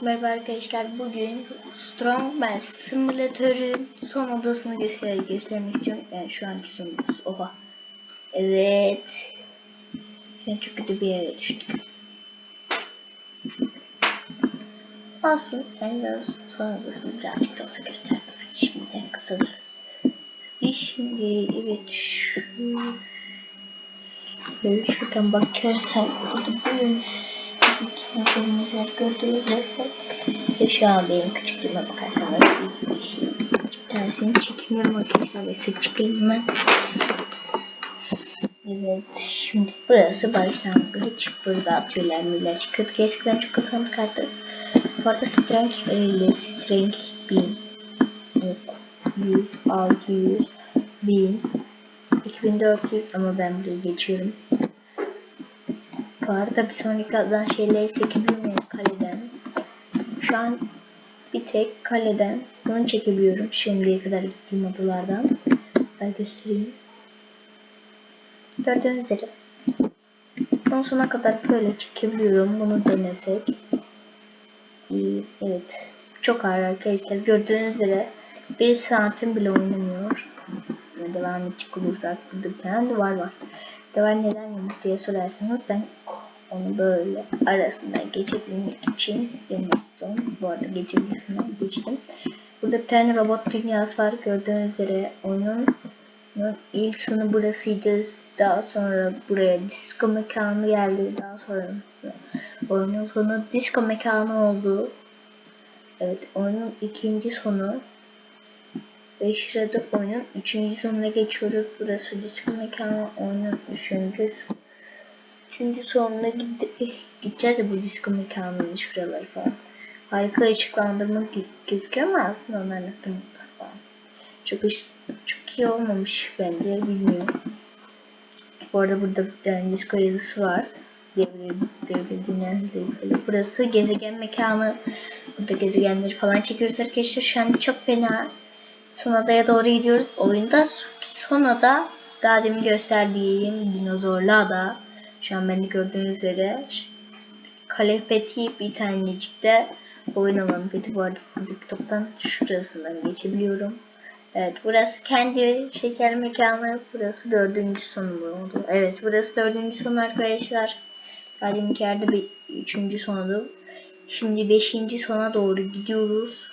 Merhaba arkadaşlar. Bugün Strongman Simülatör'ün son odasını göster göstermek istiyorum. Yani şu anki son odası. Oha. Evet. Ben çok kötü bir yere düştük. Olsun. En az son odasını birazcık da olsa gösterdim. Şimdiden kısadır. Biz şimdi evet şu şuradan bakarsak burada böyle Yer gördüğünüz yer Ve şu an benim küçüklüğüme bakarsanız bir, şey Bir tanesini çekmiyorum arkadaşlar ve sık çıkayım hemen Evet şimdi burası başlangıç. Burada atıyorlar müller çıkıyorduk eskiden çok kısandık artık. Bu arada strength öyle strength 1000 100 600 1000 2400 ama ben burayı geçiyorum bu arada bir sonraki adan şeyleri çekebiliyorum kaleden. Şu an bir tek kaleden bunu çekebiliyorum. Şimdiye kadar gittiğim adalardan. Daha göstereyim. Gördüğünüz üzere. Son sona kadar böyle çekebiliyorum. Bunu denesek. Evet. Çok ağır arkadaşlar. Gördüğünüz üzere bir saatim bile oynamıyor. Devam edecek olursak burada bir tane duvar var. Duvar neden yamuk diye sorarsanız ben onu böyle arasından geçebilmek için yaptım. Bu arada geçebilmek geçtim. Burada bir tane robot dünyası var. Gördüğünüz üzere oyunun ilk sonu burasıydı. Daha sonra buraya disco mekanı geldi. Daha sonra oyunun sonu disco mekanı oldu. Evet oyunun ikinci sonu ve şurada oyunun üçüncü sonuna geçiyoruz. Burası disco mekanı oyunun üçüncü Üçüncü sonuna gideceğiz de bu disco mekanında şuralar falan. Harika ışıklandırma gözüküyor ama aslında onlar noktalar falan. Çok, çok iyi olmamış bence bilmiyorum. Bu arada burada bir tane disco yazısı var. Burası gezegen mekanı. Burada gezegenleri falan çekiyoruz arkadaşlar. Şu an çok fena. Son adaya doğru gidiyoruz. Oyunda son ada daha demin gösterdiğim dinozorlu ada. Şu an beni gördüğünüz üzere kale fethi bir tanecik de oyun alanı fethi bu arada buradaki toptan şurasından geçebiliyorum. Evet burası kendi şeker mekanı. Burası dördüncü sonu oldu. Evet burası dördüncü sonu arkadaşlar. Geldiğim yerde bir üçüncü sonudu. Şimdi beşinci sona doğru gidiyoruz.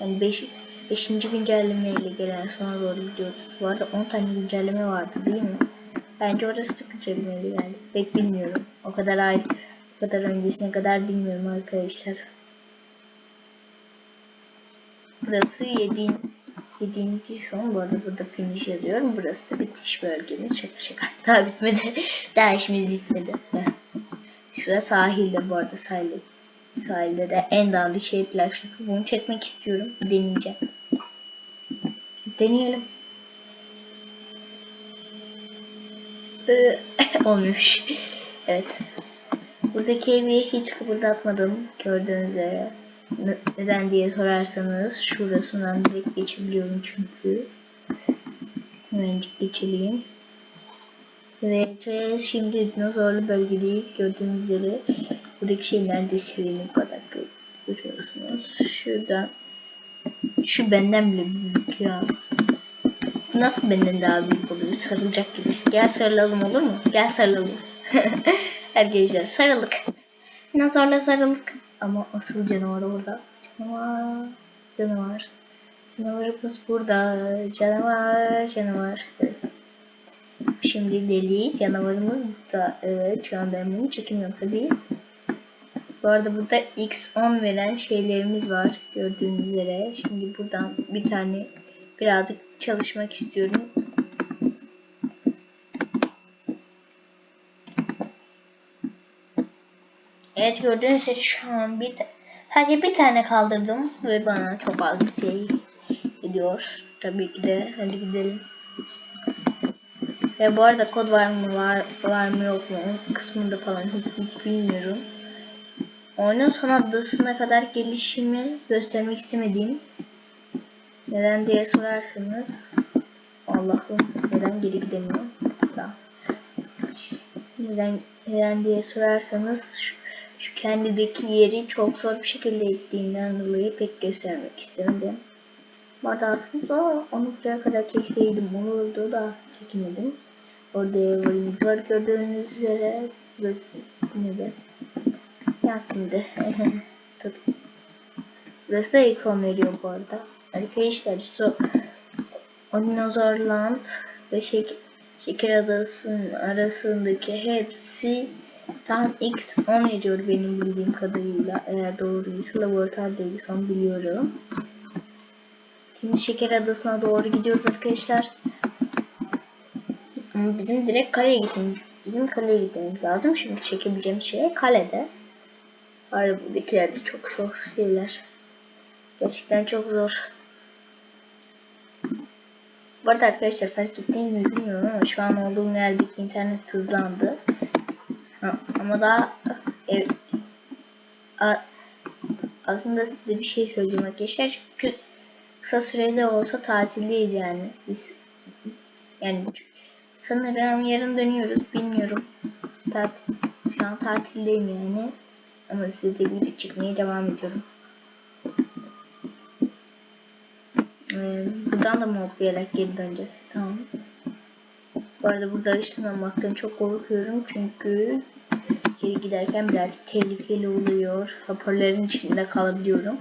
Yani beş, beşinci güncellemeyle gelen sona doğru gidiyoruz. Bu arada 10 tane güncelleme vardı değil mi? Bence orası da güncellemeli yani. Pek bilmiyorum. O kadar ay, o kadar öncesine kadar bilmiyorum arkadaşlar. Burası 7. 7. son. Bu arada burada finish yazıyorum. Burası da bitiş bölgemiz. Şaka şaka. Daha bitmedi. Daha işimiz bitmedi. Şurada sahilde bu arada sahilde. Sahilde de en dandik şey plaj. Bunu çekmek istiyorum. Deneyeceğim. Deneyelim. Ee, olmuş. evet. Buradaki evi hiç kıpırdatmadım. Gördüğünüz üzere. Neden diye sorarsanız şurasından direkt geçebiliyorum çünkü. Hemencik geçelim. Evet ve şimdi dinozorlu bölgedeyiz. Gördüğünüz üzere buradaki şeyler de seviyeli kadar görüyorsunuz. Şuradan şu benden bile büyük ya. Nasıl benden daha büyük oluyor? Sarılacak gibi. Gel sarılalım olur mu? Gel sarılalım. Arkadaşlar sarıldık. Dinozorla sarıldık. Ama asıl canavar orada. Canavar. Canavar. Canavarımız burada. Canavar. Canavar. Evet. Şimdi deli canavarımız burada. Evet şu an ben bunu çekemiyorum tabii. Bu arada burada X10 veren şeylerimiz var. Gördüğünüz üzere. Şimdi buradan bir tane birazcık çalışmak istiyorum. Evet gördüğünüz üzere şu an bir sadece bir tane kaldırdım ve bana çok az bir şey ediyor. Tabii ki de hadi gidelim. Ve bu arada kod var mı var var mı yok mu kısmında falan hiç, bilmiyorum. Oyunun son adasına kadar gelişimi göstermek istemediğim neden diye sorarsanız Allah'ım neden geri gidemiyorum da Neden, neden diye sorarsanız şu, şu kendideki yeri çok zor bir şekilde ettiğinden dolayı pek göstermek istemedim. Bu arada aslında onu buraya kadar çekseydim olurdu da çekemedim. Orada evlerimiz var gördüğünüz üzere. Burası ne be? Ya şimdi. Tut. Burası da ikon veriyor bu arada. Arkadaşlar so o dinozorland ve şek şeker adasının arasındaki hepsi tam x 10 ediyor benim bildiğim kadarıyla. Eğer doğruysa laboratuvardaysam biliyorum. Şimdi şeker adasına doğru gidiyoruz arkadaşlar. Ama bizim direkt kaleye gitmemiz, bizim kaleye gitmemiz lazım. Çünkü çekebileceğim şey kalede. Var buradakiler de çok zor şeyler. Gerçekten çok zor. Bu arada arkadaşlar fark ettiğiniz mi bilmiyorum ama şu an olduğum yerdeki internet hızlandı. Ha, ama daha ev, a, aslında size bir şey söyleyeceğim arkadaşlar. Çünkü kısa sürede olsa tatildeyiz yani. Biz yani sanırım yarın dönüyoruz. Bilmiyorum. Tatil, şu an tatildeyim yani. Ama size de video çekmeye devam ediyorum. Ee, buradan da moplayarak geri döneceğiz. Tamam. Bu arada burada ışınlanmaktan çok korkuyorum çünkü geri giderken birazcık tehlikeli oluyor. Hoparlörün içinde kalabiliyorum.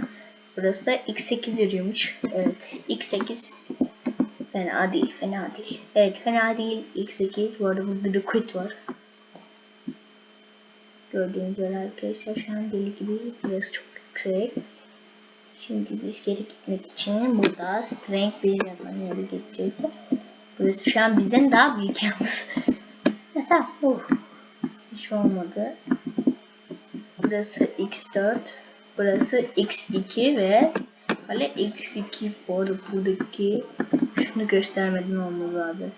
Burası da x8 yürüyormuş. Evet x8 fena değil fena değil. Evet fena değil x8. Bu arada burada da quit var. Gördüğünüz üzere arkadaşlar şu an deli gibi burası çok yüksek. Şimdi biz geri gitmek için burada strength bir yazan yere geçeceğiz. Burası şu an bizden daha büyük yalnız. Mesela uh, hiç şey olmadı. Burası x4. Burası x2 ve hala x2 bu buradaki şunu göstermedim olmalı abi.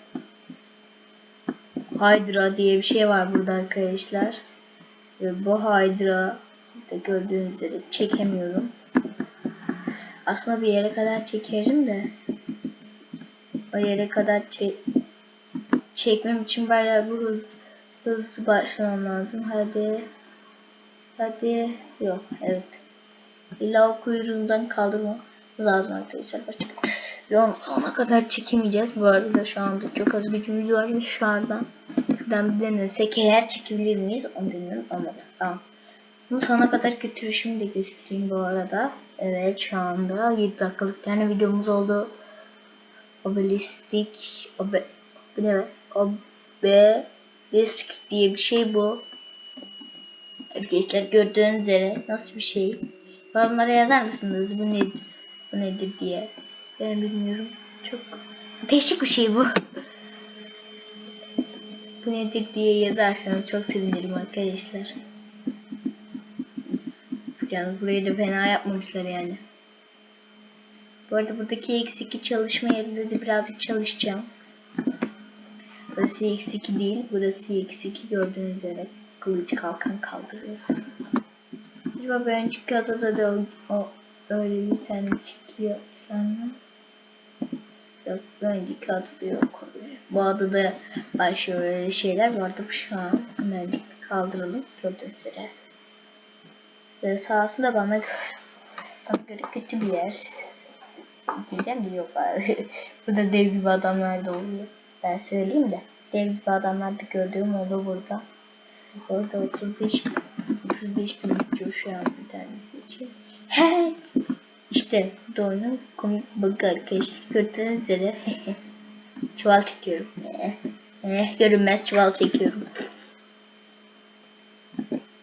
Hydra diye bir şey var burada arkadaşlar. Bu Hydra da gördüğünüz üzere çekemiyorum. Aslında bir yere kadar çekerim de o yere kadar çek çekmem için bayağı bir hızlı, hızlı başlamam lazım. Hadi. Hadi. Yok. Evet. İlla o kuyruğundan kaldırma lazım arkadaşlar. Başka. Ve ona kadar çekemeyeceğiz. Bu arada şu anda çok az gücümüz var ve bir denesek eğer çekebilir miyiz? Onu deniyorum. Olmadı. Tamam. Bunu sona kadar götürüşümü de göstereyim bu arada. Evet şu anda 7 dakikalık bir tane videomuz oldu. Obelistik obe, ne Obelisk diye bir şey bu. Arkadaşlar gördüğünüz üzere nasıl bir şey. Yorumlara yazar mısınız bu nedir, bu nedir diye. Ben bilmiyorum. Çok değişik bir şey bu. Nedir diye yazarsanız çok sevinirim arkadaşlar. Yani burayı da fena yapmamışlar yani. Bu arada buradaki x2 çalışma yerinde de birazcık çalışacağım. Burası x2 değil. Burası x2 gördüğünüz üzere. Kılıç kalkan kaldırıyor. Acaba bir önceki adada da o, o öyle bir tane çıkıyor sanırım. Yok önceki adada yok. Bu adada başlıyor şeyler vardı şu an. Hemen kaldıralım. Gördüğünüz üzere. Ve sahası da bana göre kötü bir yer. Diyeceğim de yok abi. burada dev gibi adamlar da oluyor. Ben söyleyeyim de. Dev gibi adamlar da gördüğüm oldu burada. Orada 35 35 bin istiyor şu an bir tanesi için. He! İşte bu oyunun komik bug'ı arkadaşlar. Gördüğünüz üzere çuval çekiyorum. Eh, eh, görünmez çuval çekiyorum.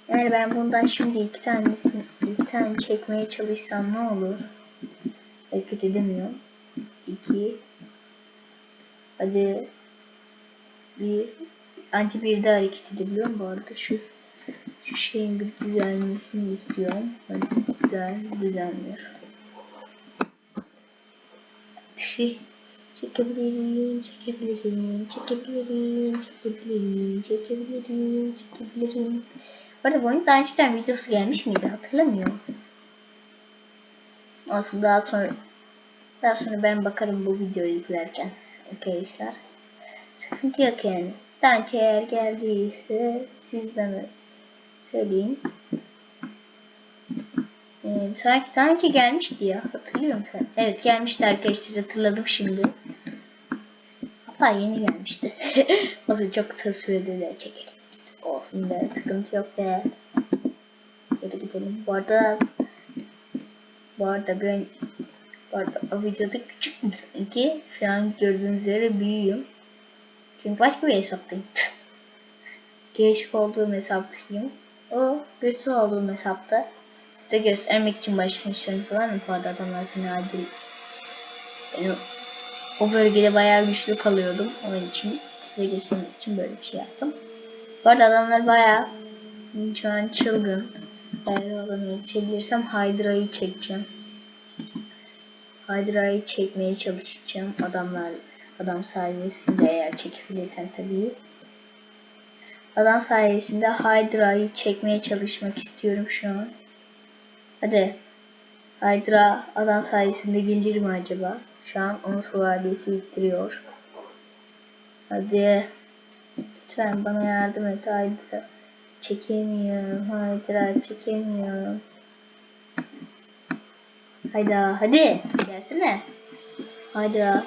Yani ben bundan şimdi iki tanesini iki tane çekmeye çalışsam ne olur? Hareket edemiyorum. İki. Hadi. Bir. Anti bir de hareket edebiliyorum bu arada şu şu şeyin bir düzelmesini istiyorum. Hadi güzel düzelmiyor. Şey çekebilirim, çekebilirim, çekebilirim, çekebilirim, çekebilirim, çekebilirim. Bu arada bu oyun daha önceden videosu gelmiş miydi hatırlamıyorum. Olsun daha sonra daha sonra ben bakarım bu videoyu izlerken arkadaşlar. Sıkıntı yok yani. Daha önce eğer geldiyse siz bana söyleyin. Ee, sanki daha önce gelmişti ya. Hatırlıyorum sen. Evet gelmişti arkadaşlar hatırladım şimdi. Hatta yeni gelmişti. o da çok kısa sürede de çekeriz. Olsun be sıkıntı yok be. Böyle gidelim. Bu arada bu arada ben bu arada o videoda küçük mü sanki? Şu an gördüğünüz üzere büyüğüm. Çünkü başka bir hesaptayım. Değişik olduğum hesaptayım. O kötü olduğum hesapta size göstermek için başlamışlarım falan. Bu arada adamlar fena değil. Ben o, bölgede bayağı güçlü kalıyordum. Onun için size göstermek için böyle bir şey yaptım. Bu arada adamlar bayağı şu an çılgın. Eğer adamı yetişebilirsem Hydra'yı çekeceğim. Hydra'yı çekmeye çalışacağım adamlar adam sayesinde eğer çekebilirsem tabii. Adam sayesinde Hydra'yı çekmeye çalışmak istiyorum şu an. Hadi. Hydra adam sayesinde gelir mi acaba? Şu an onun süvarisi ittiriyor. Hadi. Lütfen bana yardım et Hydra. Çekemiyorum. Hydra çekemiyorum. Hayda hadi gelsene. Hydra.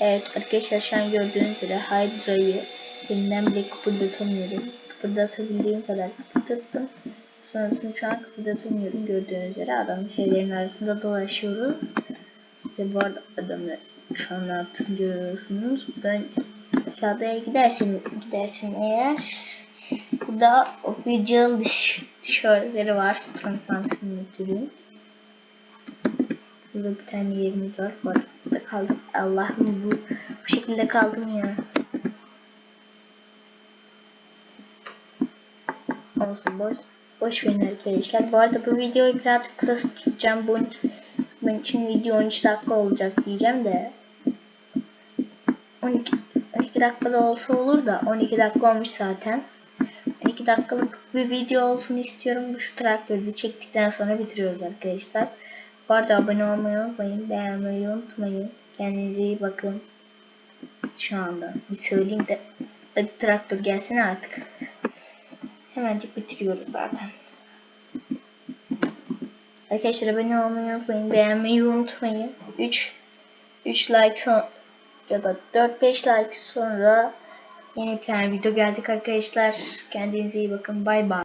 Evet arkadaşlar şu an gördüğünüz üzere Hydra'yı elimden bile kıpırdatamıyorum. Kıpırdatabildiğim kadar kıpırdattım. Sonrasında şu an kıpırdatamıyorum gördüğünüz üzere adam şeylerin arasında dolaşıyorum. Ve bu arada adamı şu an yaptığını görüyorsunuz. Ben aşağıya gidersin, gidersin eğer burada official tişörtleri var. Strongman simülatörü. Burada bir tane yerimiz var. Bu arada kaldım. Allah'ım bu bu şekilde kaldım ya. Olsun boş. Boş verin arkadaşlar. Bu arada bu videoyu birazcık kısa tutacağım. Bunun, için video 13 dakika olacak diyeceğim de. 12, 12 dakikada olsa olur da 12 dakika olmuş zaten. 12 dakikalık bir video olsun istiyorum. Şu traktörü çektikten sonra bitiriyoruz arkadaşlar. Bu arada abone olmayı unutmayın. Beğenmeyi unutmayın. Kendinize iyi bakın. Şu anda bir söyleyeyim de hadi traktör gelsene artık. Hemencik bitiriyoruz zaten. Arkadaşlar abone olmayı unutmayın. Beğenmeyi unutmayın. 3 3 like son ya da 4-5 like sonra yeni bir tane video geldik arkadaşlar. Kendinize iyi bakın. Bay bay.